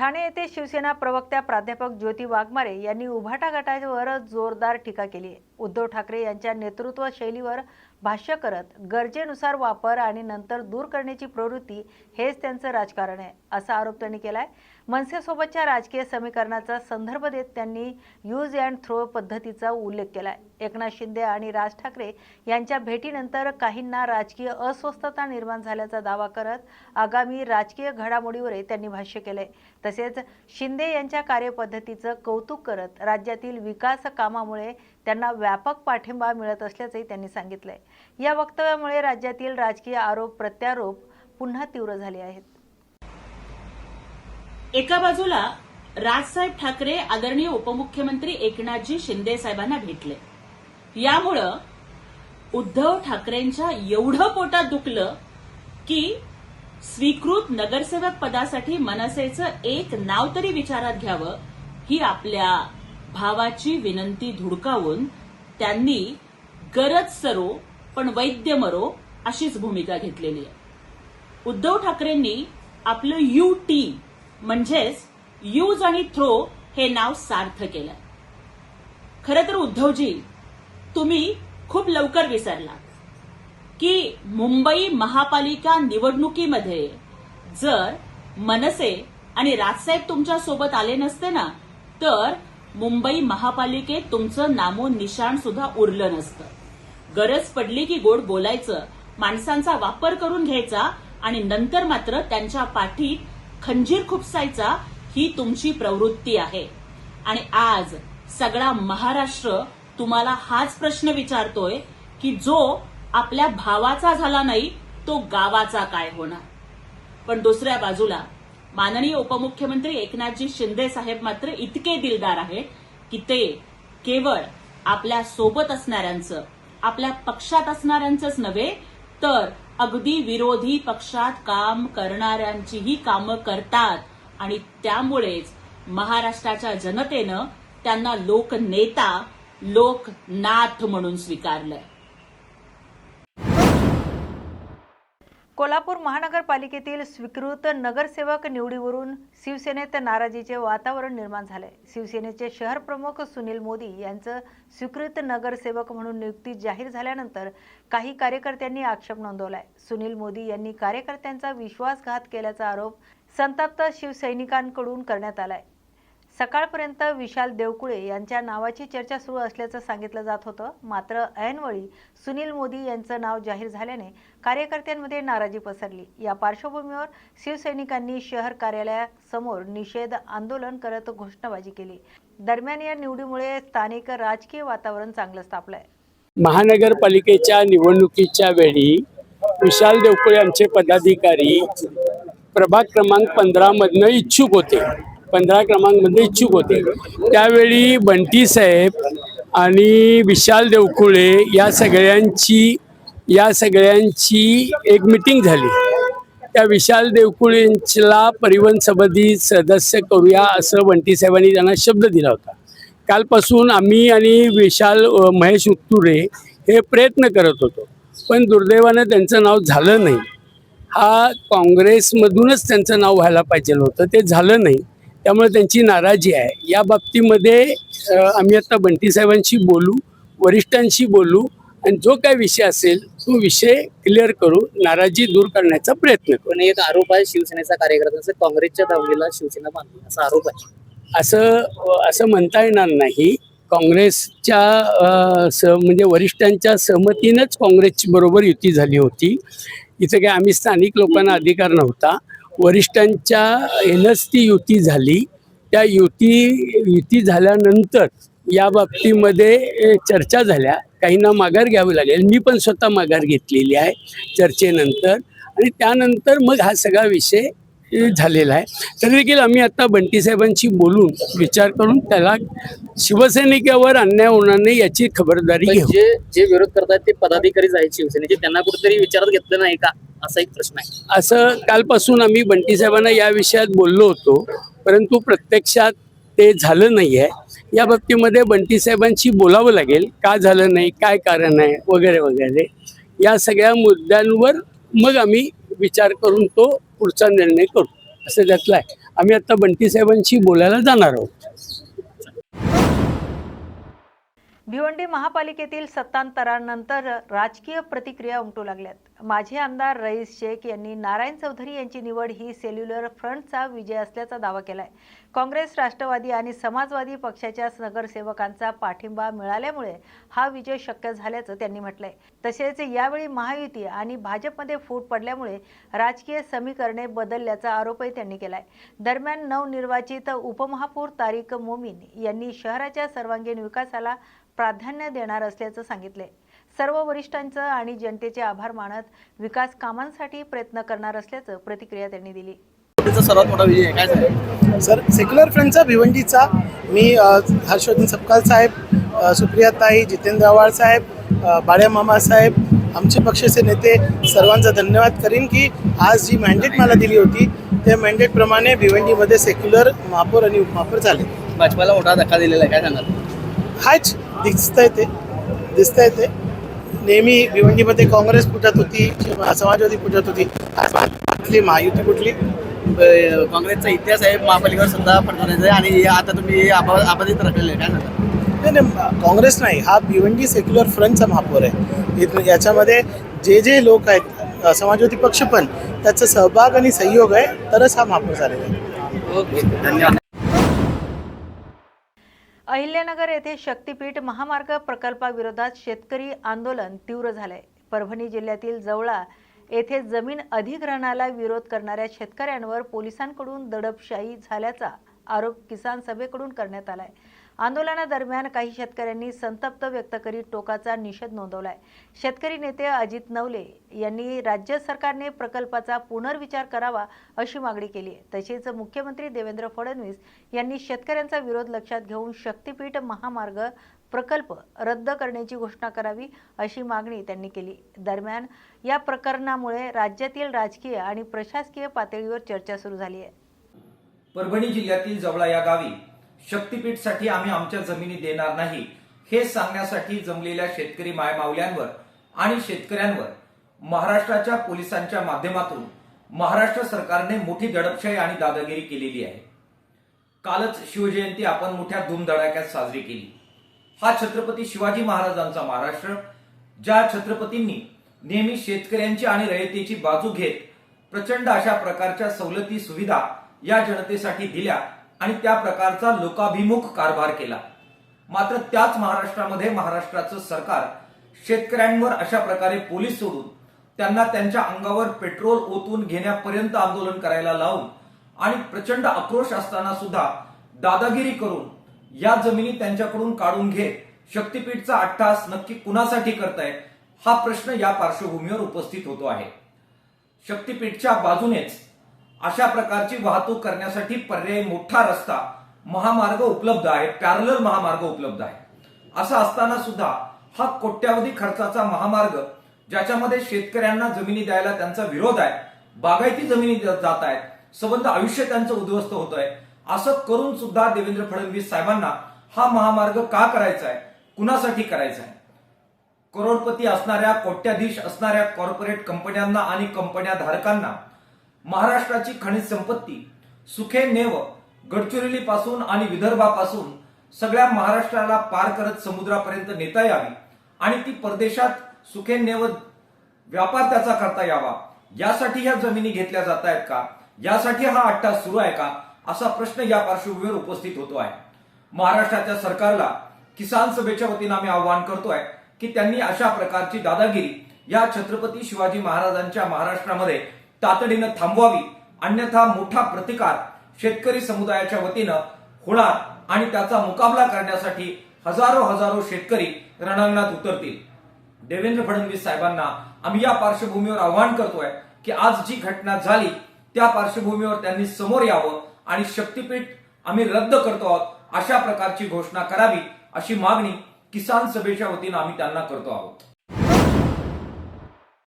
ठाणे येथे शिवसेना प्रवक्त्या प्राध्यापक ज्योती वाघमारे यांनी उभाटा गटावर जोरदार टीका केली. उद्धव ठाकरे यांच्या नेतृत्व शैलीवर भाष्य करत गरजेनुसार वापर आणि नंतर दूर करण्याची प्रवृत्ती हेच त्यांचं राजकारण आहे असा आरोप त्यांनी केला आहे मनसेसोबतच्या राजकीय समीकरणाचा संदर्भ देत त्यांनी यूज अँड थ्रो पद्धतीचा उल्लेख केला एकनाथ शिंदे आणि राज ठाकरे यांच्या भेटीनंतर काहींना राजकीय अस्वस्थता निर्माण झाल्याचा दावा करत आगामी राजकीय घडामोडीवरही त्यांनी भाष्य केलंय. तसेच शिंदे यांच्या कार्यपद्धतीचं कौतुक करत राज्यातील विकास कामामुळे त्यांना व्यापक पाठिंबा मिळत असल्याचंही त्यांनी सांगितलंय. या वक्तव्यामुळे राज्यातील राजकीय आरोप प्रत्यारोप पुन्हा तीव्र झाले आहेत. एका बाजूला राजसाहेब ठाकरे आदरणीय उपमुख्यमंत्री एकनाथजी शिंदे साहेबांना भेटले. यामुळं उद्धव ठाकरेंच्या एवढं पोटात दुखलं की स्वीकृत नगरसेवक पदासाठी मनसेचं एक नाव तरी विचारात घ्यावं ही आपल्या भावाची विनंती धुडकावून त्यांनी गरज सरो पण वैद्य मरो अशीच भूमिका घेतलेली आहे. उद्धव ठाकरेंनी आपलं यू टी म्हणजेच यूज आणि थ्रो हे नाव सार्थ केलं. खरं तर उद्धवजी तुम्ही खूप लवकर विसरला की मुंबई महापालिका निवडणुकीमध्ये जर मनसे आणि राजसाहेब तुमच्यासोबत आले नसते ना तर मुंबई महापालिकेत तुमचं नामो निशाण सुद्धा उरलं नसतं. गरज पडली की गोड बोलायचं माणसांचा वापर करून घ्यायचा आणि नंतर मात्र त्यांच्या पाठीत खंजीर खुपसायचा ही तुमची प्रवृत्ती आहे. आणि आज सगळा महाराष्ट्र तुम्हाला हाच प्रश्न विचारतोय की जो आपल्या भावाचा झाला नाही तो गावाचा काय होणार? पण दुसऱ्या बाजूला माननीय उपमुख्यमंत्री एकनाथजी शिंदे साहेब मात्र इतके दिलदार आहेत की ते केवळ आपल्यासोबत असणाऱ्यांचं आपल्या पक्षात असणाऱ्यांचंच नव्हे तर अगदी विरोधी पक्षात काम करणाऱ्यांचीही कामं करतात. आणि त्यामुळेच महाराष्ट्राच्या जनतेनं त्यांना लोकनेता लोकनाथ म्हणून स्वीकारलंय. कोल्हापूर महानगरपालिकेतील स्वीकृत नगरसेवक निवडीवरून शिवसेनेत नाराजीचे वातावरण निर्माण झाले. शिवसेनेचे शहर प्रमुख सुनील मोदी यांचं स्वीकृत नगरसेवक म्हणून नियुक्ती जाहीर झाल्यानंतर काही कार्यकर्त्यांनी आक्षेप नोंदवलाय. सुनील मोदी यांनी कार्यकर्त्यांचा विश्वासघात केल्याचा आरोप संतप्त शिवसैनिकांकडून करण्यात आलाय. सकाळपर्यंत विशाल देवकुळे यांच्या नावाची चर्चा सुरू असल्याचं सांगितलं जात होतं. मात्र ऐनवेळी सुनील मोदी यांचं नाव जाहीर झाल्याने कार्यकर्त्यांमध्ये नाराजी पसरली. या पार्श्वभूमीवर शिवसैनिकांनी शहर कार्यालयासमोर निषेध आंदोलन करत घोषणाबाजी केली. दरम्यान या निवडीमुळे स्थानिक राजकीय वातावरण चांगलं तापलंय महानगरपालिकेच्या निवडणुकीच्या वेळी विशाल देवकुळे आमचे पदाधिकारी प्रभाग क्रमांक पंधरामधनं इच्छुक होते. पंधरा क्रमांकमध्ये इच्छुक होते. त्यावेळी बंटी साहेब आणि विशाल देवकुळे या सगळ्यांची या सगळ्यांची एक मिटिंग झाली. त्या विशाल देवकुळेंला परिवहन समिती सदस्य करूया असं बंटी साहेबांनी त्यांना शब्द दिला होता. कालपासून आम्ही आणि विशाल महेश उत्तुरे हे प्रयत्न करत होतो पण दुर्दैवानं त्यांचं नाव झालं नाही. हा काँग्रेसमधूनच त्यांचं नाव व्हायला पाहिजे होतं ते झालं नाही. त्यामुळे त्यांची नाराजी आहे. या बाबतीमध्ये आम्ही आता बंटी साहेबांशी बोलू वरिष्ठांशी बोलू आणि जो काय विषय असेल तो विषय क्लिअर करू नाराजी दूर करण्याचा प्रयत्न करू. पण एक आरोप आहे शिवसेनेचा कार्यकर्त्यांचा काँग्रेसच्या दावणीला शिवसेना बांधली. असा आरोप आहे. असं असं म्हणता येणार नाही. काँग्रेसच्या स म्हणजे वरिष्ठांच्या सहमतीनंच काँग्रेसची बरोबर युती झाली होती. इथं काय आम्ही स्थानिक लोकांना अधिकार नव्हता. वरिष्ठांच्या यानंच ती युती झाली. त्या युती युती झाल्यानंतर या बाबतीमध्ये चर्चा झाल्या. काहींना माघार घ्यावी लागेल. मी पण स्वतः माघार घेतलेली आहे चर्चेनंतर. आणि त्यानंतर मग हा सगळा विषय झालेला आहे. तरी देखील आम्ही आता बंटीसाहेबांशी बोलून विचार करून त्याला शिवसैनिकावर अन्याय होणार नाही याची खबरदारी जे म्हणजे जे विरोध करतात ते पदाधिकारी आहेत शिवसेनेचे. त्यांना कुठेतरी विचारात घेतलं नाही का? असा एक प्रश्न आहे. असं कालपासून आम्ही बंटी साहेबांना या विषयात बोललो होतो परंतु प्रत्यक्षात ते झालं नाही आहे या बाबतीमध्ये बंटी साहेबांशी बोलावं लागेल का झालं नाही काय कारण आहे वगैरे वगैरे. या सगळ्या मुद्द्यांवर मग आम्ही विचार करून तो पुढचा निर्णय करू असं त्यातलं आहे. आम्ही आता बंटी साहेबांशी बोलायला जाणार आहोत. भिवंडी महापालिकेतील सत्तांतरानंतर राजकीय प्रतिक्रिया उमटू लागल्यात. माजी आमदार रईस शेख यांनी नारायण चौधरी यांची निवड ही सेल्युलर फ्रंटचा विजय असल्याचा दावा केला आहे काँग्रेस राष्ट्रवादी आणि समाजवादी पक्षाच्या नगरसेवकांचा पाठिंबा मिळाल्यामुळे हा विजय शक्य झाल्याचं त्यांनी म्हटलंय. तसेच यावेळी महायुती आणि भाजपमध्ये फूट पडल्यामुळे राजकीय समीकरणे बदलल्याचा आरोपही त्यांनी केलाय. दरम्यान नवनिर्वाचित उपमहापौर तारिक मोमीन यांनी शहराच्या सर्वांगीण विकासाला प्राधान्य देणार असल्याचं सांगितले सर्व वरिष्ठांचं आणि जनतेचे आभार मानत विकास कामांसाठी प्रयत्न करणार असल्याचं प्रतिक्रिया त्यांनी दिली. त्याचा सर्वात मोठा विजय आहे काय? सर सेक्युलर फ्रंटचा भिवंडीचा मी हर्षवर्धन सपकाळ साहेब अ, सुप्रियाताई जितेंद्र आव्हाड साहेब बाळ्या मामा साहेब आमचे पक्षाचे नेते सर्वांचा धन्यवाद करीन की आज जी मॅन्डेट मला दिली होती त्या मॅन्डेटप्रमाणे भिवंडीमध्ये सेक्युलर महापौर आणि उपमहापौर झाले. भाजपाला मोठा धक्का दिलेला आहे काय सांगाल? हाच दिसतंय ते दिसतंय ते. नेहमी भिवंडीमध्ये काँग्रेस फुटत होती किंवा समाजवादी फुटत होती. कुठली? महायुती कुठली? काँग्रेसचा इतिहास आहे महापालिकेवर पडण्याचा आहे आणि आता तुम्ही आबाधित राखलेले आहे काय सांगाल? नाही नाही काँग्रेस नाही हा भिवंडी सेक्युलर फ्रंटचा महापौर आहे. इथं- याच्यामध्ये जे जे लोक आहेत समाजवादी पक्ष पण त्याचा सहभाग आणि सहयोग आहे तरच हा महापौर झालेला आहे. ओके धन्यवाद. अहिल्यानगर येथे शक्तीपीठ महामार्ग प्रकल्पाविरोधात शेतकरी आंदोलन तीव्र झालंय. परभणी जिल्ह्यातील जवळा येथे जमीन अधिग्रहणाला विरोध करणाऱ्या शेतकऱ्यांवर पोलिसांकडून दडपशाही झाल्याचा आरोप किसान सभेकडून करण्यात आलाय. आंदोलनादरम्यान काही शेतकऱ्यांनी संतप्त व्यक्त करीत टोकाचा निषेध नोंदवलाय. शेतकरी नेते अजित नवले यांनी राज्य सरकारने प्रकल्पाचा पुनर्विचार करावा अशी मागणी केली आहे. तसेच मुख्यमंत्री देवेंद्र फडणवीस यांनी शेतकऱ्यांचा विरोध लक्षात घेऊन शक्तीपीठ महामार्ग प्रकल्प रद्द करण्याची घोषणा करावी अशी मागणी त्यांनी केली. दरम्यान या प्रकरणामुळे राज्यातील राजकीय आणि प्रशासकीय पातळीवर चर्चा सुरू झाली आहे. परभणी जिल्ह्यातील जवळा या गावी शक्तीपीठसाठी आम्ही आमच्या जमिनी देणार नाही. हे सांगण्यासाठी जमलेल्या शेतकरी मायमावल्यांवर आणि शेतकऱ्यांवर महाराष्ट्राच्या पोलिसांच्या माध्यमातून महाराष्ट्र सरकारने मोठी दडपशाही आणि दादागिरी केलेली आहे. कालच शिवजयंती आपण मोठ्या धूमधडाक्यात साजरी केली. हा छत्रपती शिवाजी महाराजांचा महाराष्ट्र ज्या छत्रपतींनी नेहमी शेतकऱ्यांची आणि रयतेची बाजू घेत प्रचंड अशा प्रकारच्या सवलती सुविधा या जनतेसाठी दिल्या आणि त्या प्रकारचा लोकाभिमुख कारभार केला. मात्र त्याच महाराष्ट्रामध्ये महाराष्ट्राचं सरकार शेतकऱ्यांवर अशा प्रकारे पोलीस सोडून त्यांना त्यांच्या अंगावर पेट्रोल ओतून घेण्यापर्यंत आंदोलन करायला लावून आणि प्रचंड आक्रोश असताना सुद्धा दादागिरी करून या जमिनी त्यांच्याकडून काढून घेत शक्तीपीठचा अट्टास नक्की कुणासाठी करताय हा प्रश्न या पार्श्वभूमीवर उपस्थित होतो आहे. शक्तीपीठच्या बाजूनेच अशा प्रकारची वाहतूक करण्यासाठी पर्यायी मोठा रस्ता महामार्ग उपलब्ध आहे पॅरलर महामार्ग उपलब्ध आहे. असं असताना सुद्धा हा कोट्यावधी खर्चाचा महामार्ग ज्याच्यामध्ये शेतकऱ्यांना जमिनी द्यायला त्यांचा विरोध आहे बागायती जमिनी जात आहेत सबंध आयुष्य त्यांचं उद्ध्वस्त होत आहे असं करून सुद्धा देवेंद्र फडणवीस साहेबांना हा महामार्ग का करायचा आहे कुणासाठी करायचा आहे? करोडपती असणाऱ्या कोट्याधीश असणाऱ्या कॉर्पोरेट कंपन्यांना आणि कंपन्या धारकांना महाराष्ट्राची खनिज संपत्ती सुखे नेव गडचिरोली पासून आणि विदर्भापासून सगळ्या महाराष्ट्राला पार करत समुद्रापर्यंत नेता यावी आणि ती परदेशात सुखे नेव व्यापार त्याचा करता यावा. यासाठी ह्या जमिनी घेतल्या जात आहेत का? यासाठी हा अट्टा सुरू आहे का? असा प्रश्न या पार्श्वभूमीवर उपस्थित होतो आहे. महाराष्ट्राच्या सरकारला किसान सभेच्या वतीनं आम्ही आवाहन करतोय की त्यांनी अशा प्रकारची दादागिरी या छत्रपती शिवाजी महाराजांच्या महाराष्ट्रामध्ये तातडीनं थांबवावी. अन्यथा मोठा प्रतिकार शेतकरी समुदायाच्या वतीनं होणार आणि त्याचा मुकाबला करण्यासाठी हजारो हजारो शेतकरी रणांगणात उतरतील. देवेंद्र फडणवीस साहेबांना आम्ही या पार्श्वभूमीवर आवाहन करतोय की आज जी घटना झाली त्या पार्श्वभूमीवर त्यांनी समोर यावं आणि शक्तीपीठ आम्ही रद्द करतो आहोत अशा प्रकारची घोषणा करावी अशी मागणी किसान सभेच्या वतीनं आम्ही त्यांना करतो आहोत.